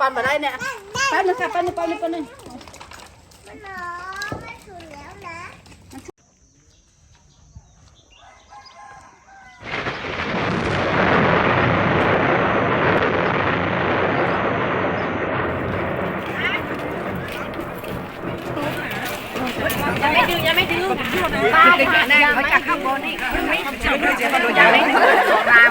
ปันมาได้เนี่ยแป๊บนึงค่ะแป๊บนึงแป๊บนึงแป๊บนึง ไม่ถูกแล้วนะ ยังไม่ดึงยังไม่ดึงตาดึงแน่เขาจากข้างบนนี่ยังไม่ยังไม่ดึงยังไม่ดึงตาม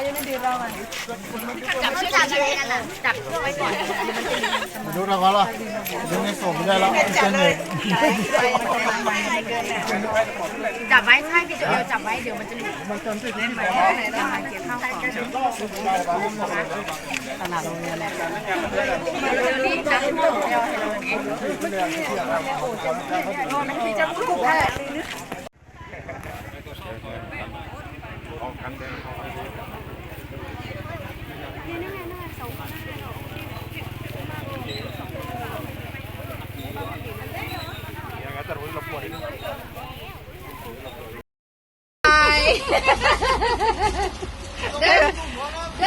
เขายังไม่ดึงเราอะจับจับอะไรกันอะจับไว้ก่อนมาดูเราก็ล่ะดึงในส่งไม่ได้แล้วเส้นเลยจับไว้ใช่พี่โจเอลจับไว้เดี๋ยวมันจะหลุดมันจนติดเล่นไปเกี่ยวข้าวก่อนขนาดโรงเรียนแล้วนี่จับโจเอลให้เราอย่างนี้เ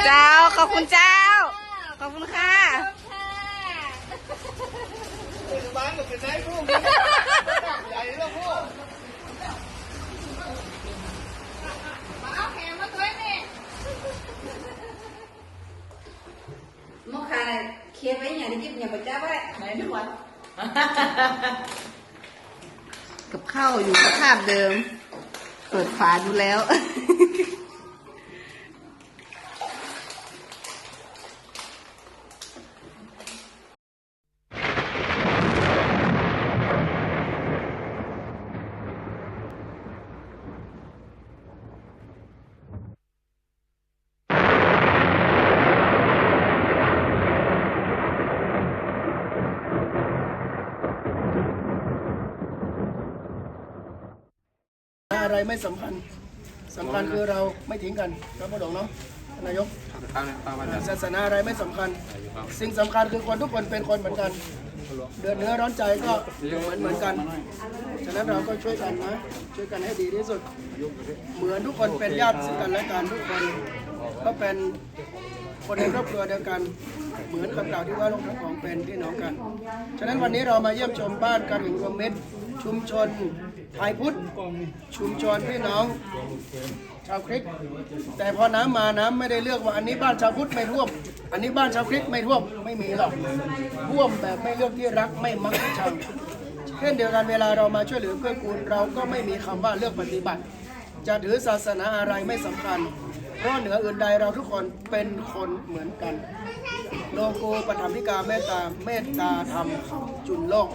เจ้าขอบคุณเจ้า ขอบคุณค่ะมกคาเคลียร์ไว้อย่างนี้ยิบอย่างประจ้าไว้ไหนทุกวันกับข้าวอยู่สภาพเดิม เปิดฝาดูแล้ว อะไรไม่สำคัญสำคัญคือเราไม่ทิ้งกันครับพ่อหลวงเนาะท่านนายกศาสนาอะไรไม่สำคัญ สิ่งสำคัญคือคนทุกคนเป็นคนเหมือนกัน เดือดเนื้อร้อนใจก็เหมือนเหมือนกัน ฉะนั้นเราก็ช่วยกันนะช่วยกันให้ดีที่สุด เหมือนทุกคนเป็นญาติซึ่งกันและกันทุกคนก็เป็นคนในครอบครัวเดียวกันเหมือนคำกล่าวที่ว่าโลกทั้งของเป็นพี่น้องกัน ฉะนั้นวันนี้เรามาเยี่ยมชมบ้านการหึงรวมมิตรชุมชน ไทยพุทธชุมชนพี่น้อง ชาวคริสต์แต่พอน้ำมาน้ำไม่ได้เลือกว่าอันนี้บ้านชาวพุทธไม่ท่วม อันนี้บ้านชาวคริสต์ไม่ท่วมไม่มีหรอกท่วมแบบไม่เลือกที่รักไม่มักที่ชังเช่นเดียวกันเวลาเรามาช่วยเหลือเพื่อกูลเราก็ไม่มีคำว่าเลือกปฏิบัติ จะถือศาสนาอะไรไม่สำคัญ เพราะเหนืออื่นใดเราทุกคนเป็นคนเหมือนกันโลโกปฐมพิกาเมตตาเมตตาธรรมจุนโลก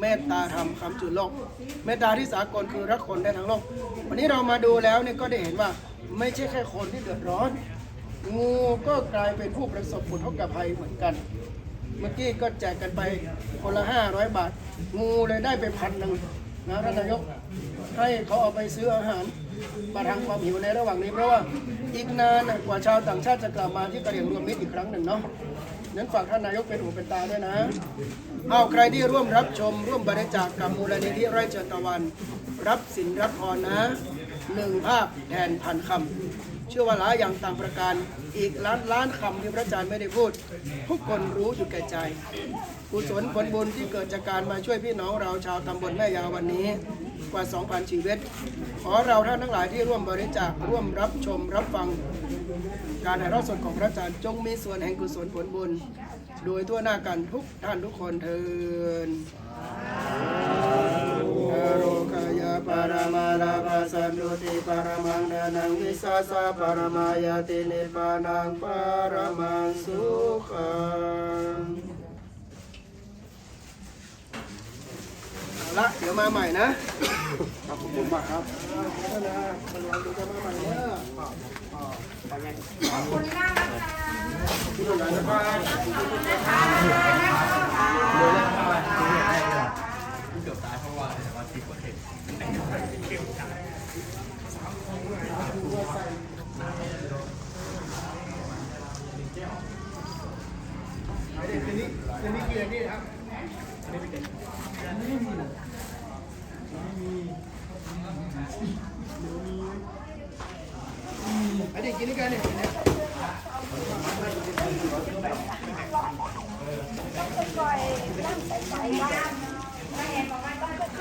เมตตาธรรมคำจุนโลก เมตตาที่สากลคือรักคนได้ทั้งโลก วันนี้เรามาดูแล้วเนี่ยก็ได้เห็นว่าไม่ใช่แค่คนที่เดือดร้อน งูก็กลายเป็นผู้ประสบผลทกภัยเหมือนกัน เมื่อกี้ก็แจกกันไปคนละห้าร้อยบาท งูเลยได้ไปพันหนึ่งนะท่านนายกให้เขาเอาไปซื้ออาหารมาทางความหิวในระหว่างนี้เพราะว่าอีกนานกว่าชาวต่างชาติจะกลับมาที่กระเหรี่ยงรวมมิตรอีกครั้งหนึ่งเนาะ นั้นฝากท่านนายกเป็นหูเป็นตาด้วยนะเอาใครที่ร่วมรับชม ร่วมบริจาคกับมูลนิธิไร่เจริญตะวัน รับสินรับพรนะหนึ่งภาพแทนพันคำเชื่อว่าหลายอย่างต่างประการอีกล้านล้านคำที่พระอาจารย์ไม่ได้พูด ทุกคนรู้อยู่แก่ใจกุศลผลบุญที่เกิดจากการมาช่วยพี่น้องเราชาวตำบลแม่ยาววันนี้กว่า 2,000 ชีวิต ขอเราท่านทั้งหลายที่ร่วมบริจาคร่วมรับชมรับฟัง การถ่ายทอดสดของพระอาจารย์จงมีส่วนแห่งกุศลผลบุญ โดยทั่วหน้ากันทุกท่านทุกคนเทินโรคยาปรมาลาภสันตุติปรมังนานังวิสาสะปรมายตินิพานังปรมังสุขัง เอา ละ เดี๋ยวมาใหม่นะขอบคุณมากครับพัฒนามันเราดูจะมาใหม่เนอะขอบคุณมากนะคะอันนี้กินนี่กัน ค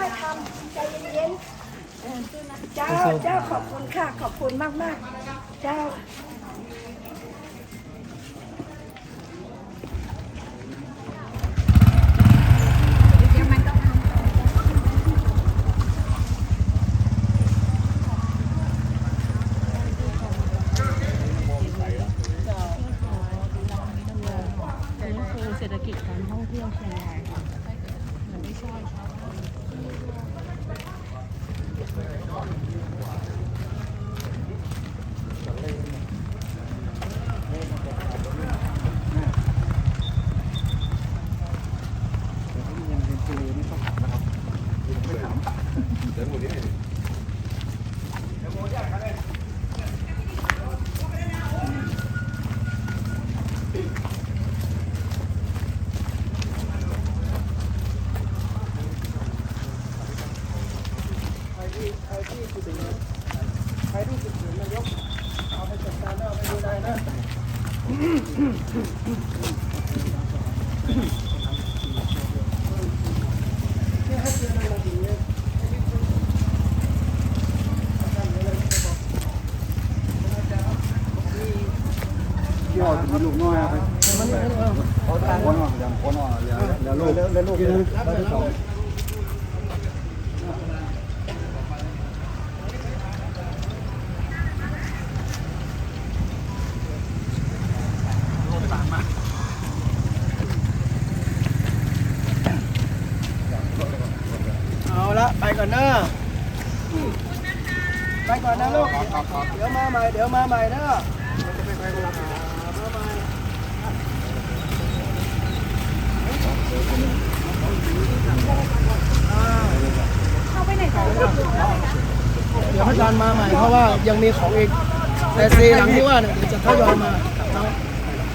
่อยทำใจเย็นๆเจ้าเจ้าขอบคุณค่ะ ขอบคุณมากมากๆเจ้า เศรษฐกิจ การท่องเชียงรายค่ะมันไม่ช่ใครที่ใครที่จุดเด่นใครที่จุดเด่นนายกเอาไปจัดการเอาไปดูได้นะเนี่ยให้เจอในระดับนี้ ยอดมีลูกน้อยไปคน อะอย่างคนอะอย่าอย่าลูกแล้วลูกกินแล้วได้สองเอาละไปก่อนนะไปก่อนนะลูก เดี๋ยวมาใหม่ เดี๋ยวมาใหม่นะมาใหม่ เดี๋ยวพระอาจารย์มาใหม่เพราะว่ายังมีของอีกแต่สีหลังที่ว่าเนี่ยเดี๋ยวจะทยอยมาเนาะ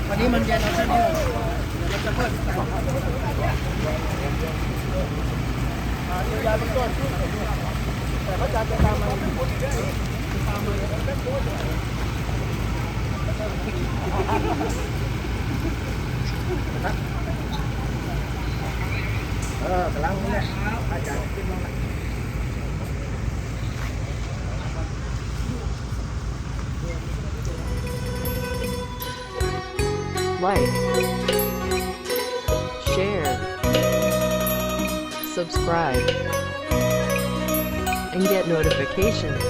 วันนี้มันเย็นเอาแค่นี้เดี๋ยวจะเปิดอ่าเดี๋ยวยายเป็นต้นแต่พระอาจารย์จะตามมา เออกำลังนี่แหละอาจารย์ขึ้นมา like, share, subscribe, and get notifications.